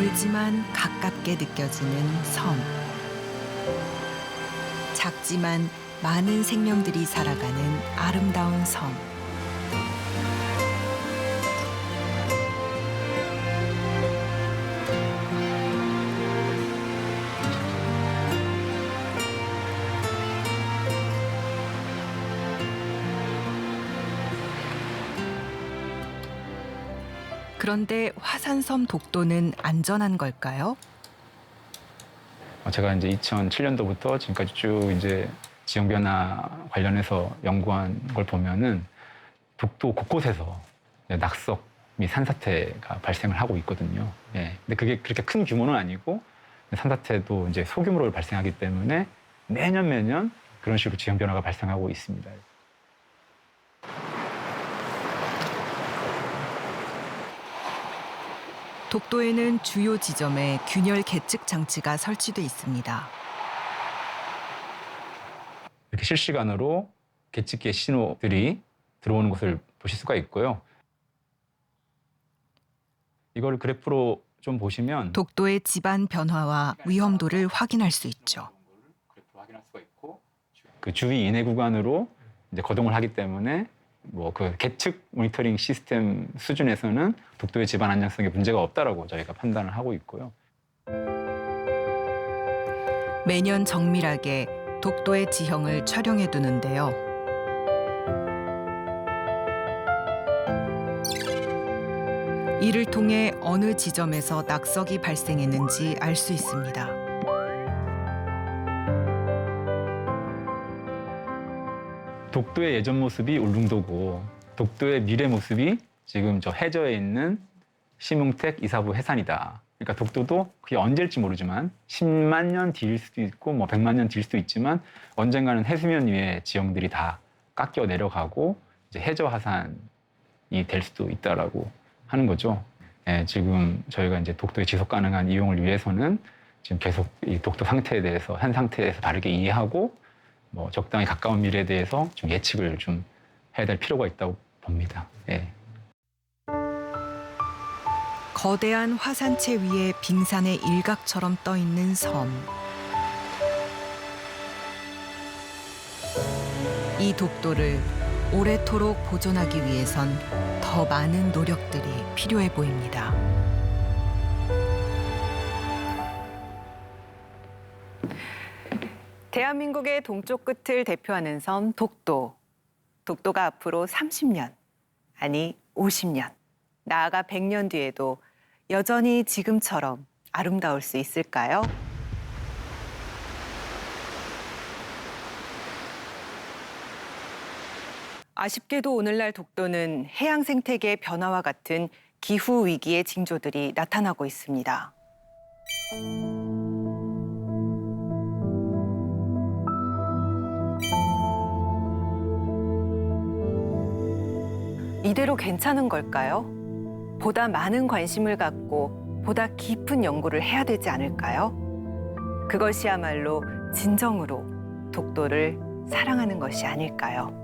멀지만 가깝게 느껴지는 섬. 작지만 많은 생명들이 살아가는 아름다운 섬. 그런데 화산섬 독도는 안전한 걸까요? 어, 제가 이제 2007년도부터 지금까지 쭉 이제 지형 변화 관련해서 연구한 걸 보면은 독도 곳곳에서 낙석 및 산사태가 발생을 하고 있거든요. 예. 근데 그게 그렇게 큰 규모는 아니고 산사태도 이제 소규모로 발생하기 때문에 매년 매년 그런 식으로 지형 변화가 발생하고 있습니다. 독도에는 주요 지점에 균열 계측 장치가 설치돼 있습니다. 이렇게 실시간으로 계측기의 신호들이 들어오는 것을 보실 수가 있고요. 이걸 그래프로 좀 보시면 독도의 지반 변화와 위험도를 확인할 수 있죠. 그 주위 인해 구간으로 이제 거동을 하기 때문에 뭐 그 계측 모니터링 시스템 수준에서는 독도의 지반 안정성에 문제가 없다라고 저희가 판단을 하고 있고요. 매년 정밀하게 독도의 지형을 촬영해 두는데요. 이를 통해 어느 지점에서 낙석이 발생했는지 알 수 있습니다. 독도의 예전 모습이 울릉도고 독도의 미래 모습이 지금 저 해저에 있는 심흥택 이사부 해산이다. 그러니까 독도도 그게 언제일지 모르지만 10만 년 뒤일 수도 있고 뭐 100만 년 뒤일 수도 있지만 언젠가는 해수면 위에 지형들이 다 깎여 내려가고 이제 해저 하산이 될 수도 있다라고 하는 거죠. 예, 지금 저희가 이제 독도의 지속 가능한 이용을 위해서는 지금 계속 이 독도 상태에 대해서 현 상태에서 바르게 이해하고 뭐 적당히 가까운 미래에 대해서 좀 예측을 좀 해야 될 필요가 있다고 봅니다. 예. 거대한 화산체 위에 빙산의 일각처럼 떠 있는 섬. 이 독도를 오래도록 보존하기 위해선 더 많은 노력들이 필요해 보입니다. 대한민국의 동쪽 끝을 대표하는 섬 독도. 독도가 앞으로 30년, 아니 50년, 나아가 100년 뒤에도 여전히 지금처럼 아름다울 수 있을까요? 아쉽게도 오늘날 독도는 해양 생태계의 변화와 같은 기후 위기의 징조들이 나타나고 있습니다. 이대로 괜찮은 걸까요? 보다 많은 관심을 갖고 보다 깊은 연구를 해야 되지 않을까요? 그것이야말로 진정으로 독도를 사랑하는 것이 아닐까요?